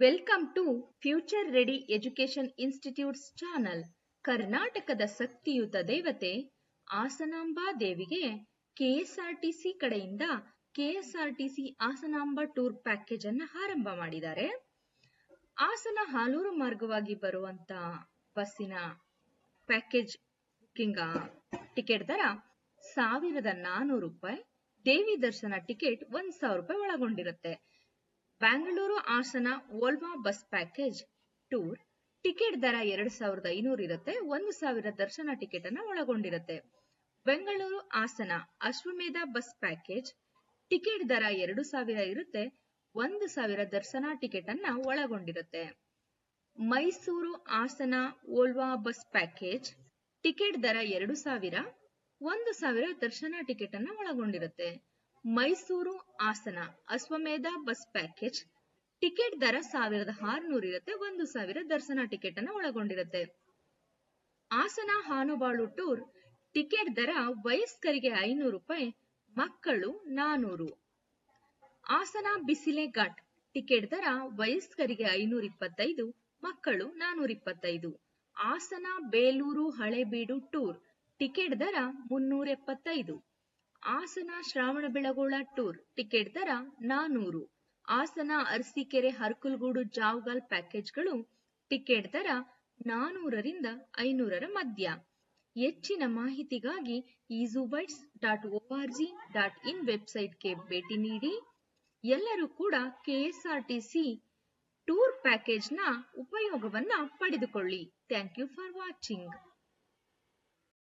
Welcome to future ready education institutes channel ಕರ್ನಾಟಕದ ಶಕ್ತಿಯುತ ದೇವತೆ ಆಸನಾಂಬಾ ದೇವಿಗೆ ಕೆಎಸ್ಆರ್ಟಿಸಿ ಕಡೆಯಿಂದ ಕೆಎಸ್ಆರ್ಟಿಸಿ ಆಸನಾಂಬಾ ಟೂರ್ ಪ್ಯಾಕೇಜ್ ಅನ್ನ ಆರಂಭ ಮಾಡಿದ್ದಾರೆ ಹಾಸನ ಹಾಲೂರು ಮಾರ್ಗವಾಗಿ ಬರುವಂತ ಬಸ್ಸಿನ ಪ್ಯಾಕೇಜ್ ಬುಕ್ಕಿಂಗ್ ಟಿಕೆಟ್ ದರ ಸಾವಿರದ ನಾನೂರು ರೂಪಾಯಿ, ದೇವಿ ದರ್ಶನ ಟಿಕೆಟ್ ಒಂದ್ ಸಾವಿರ ರೂಪಾಯಿ ಒಳಗೊಂಡಿರುತ್ತೆ. Bengaluru Hassan Volvo bus package tour ticket ದರ ಎರಡ್ ಸಾವಿರದ ಐನೂರು ಇರುತ್ತೆ, ಒಂದು ಸಾವಿರ ದರ್ಶನ ಟಿಕೆಟ್ ಅನ್ನು ಒಳಗೊಂಡಿರುತ್ತೆ. ಬೆಂಗಳೂರು ಹಾಸನ ಅಶ್ವಮೇಧ ಬಸ್ ಪ್ಯಾಕೇಜ್ ಟಿಕೆಟ್ ದರ ಎರಡು ಸಾವಿರ ಇರುತ್ತೆ, ಒಂದು ಸಾವಿರ ದರ್ಶನ ಟಿಕೆಟ್ ಅನ್ನ ಒಳಗೊಂಡಿರುತ್ತೆ. Mysuru Hassan Volvo bus package ticket ದರ ಎರಡು ಸಾವಿರ, ಒಂದು ಸಾವಿರ ದರ್ಶನ ಟಿಕೆಟ್ ಅನ್ನ ಒಳಗೊಂಡಿರುತ್ತೆ. ಮೈಸೂರು ಹಾಸನ ಅಶ್ವಮೇಧ ಬಸ್ ಪ್ಯಾಕೇಜ್. ಟಿಕೆಟ್ ದರ ಸಾವಿರದ ಆರುನೂರು ಇರುತ್ತೆ ಒಂದು ಸಾವಿರ ದರ್ಶನ ಟಿಕೆಟ್ ಅನ್ನು ಒಳಗೊಂಡಿರುತ್ತೆ. ಹಾಸನ ಹಾನುಬಾಳು ಟೂರ್, ಟಿಕೆಟ್ ದರ ವಯಸ್ಕರಿಗೆ ಐನೂರು ರೂಪಾಯಿ, ಮಕ್ಕಳು ನಾನೂರು. ಹಾಸನ ಬಿಸಿಲೆ ಘಾಟ್, ಟಿಕೆಟ್ ದರ ವಯಸ್ಕರಿಗೆ ಐನೂರ ಇಪ್ಪತ್ತೈದು, ಮಕ್ಕಳು ನಾನೂರ ಇಪ್ಪತ್ತೈದು. ಹಾಸನ ಬೇಲೂರು ಹಳೇಬೀಡು ಟೂರ್, ಟಿಕೆಟ್ ದರ ಮುನ್ನೂರ ಎಪ್ಪತ್ತೈದು. ಹಾಸನ ಶ್ರಾವಣಬೆಳಗೊಳ ಟೂರ್. ಟಿಕೆಟ್ ದರ ನಾನೂರು. ಹಾಸನ ಅರಸೀಕೆರೆ ಹರ್ಕುಲ್ಗೂಡು ಜಾವ್ಗಲ್ ಪ್ಯಾಕೇಜ್ಗಳು ಟಿಕೆಟ್ ದರ ನಾನೂರರಿಂದ ಐನೂರರ ಮಧ್ಯ. ಹೆಚ್ಚಿನ ಮಾಹಿತಿಗಾಗಿ ಈಜುಬೈಟ್ಸ್ dot O R G dot in ವೆಬ್ಸೈಟ್ಗೆ ಭೇಟಿ ನೀಡಿ. ಎಲ್ಲರೂ ಕೂಡ ಕೆಎಸ್ಆರ್ಟಿಸಿ ಟೂರ್ ಪ್ಯಾಕೇಜ್ನ ಉಪಯೋಗವನ್ನ ಪಡೆದುಕೊಳ್ಳಿ. Thank you for watching.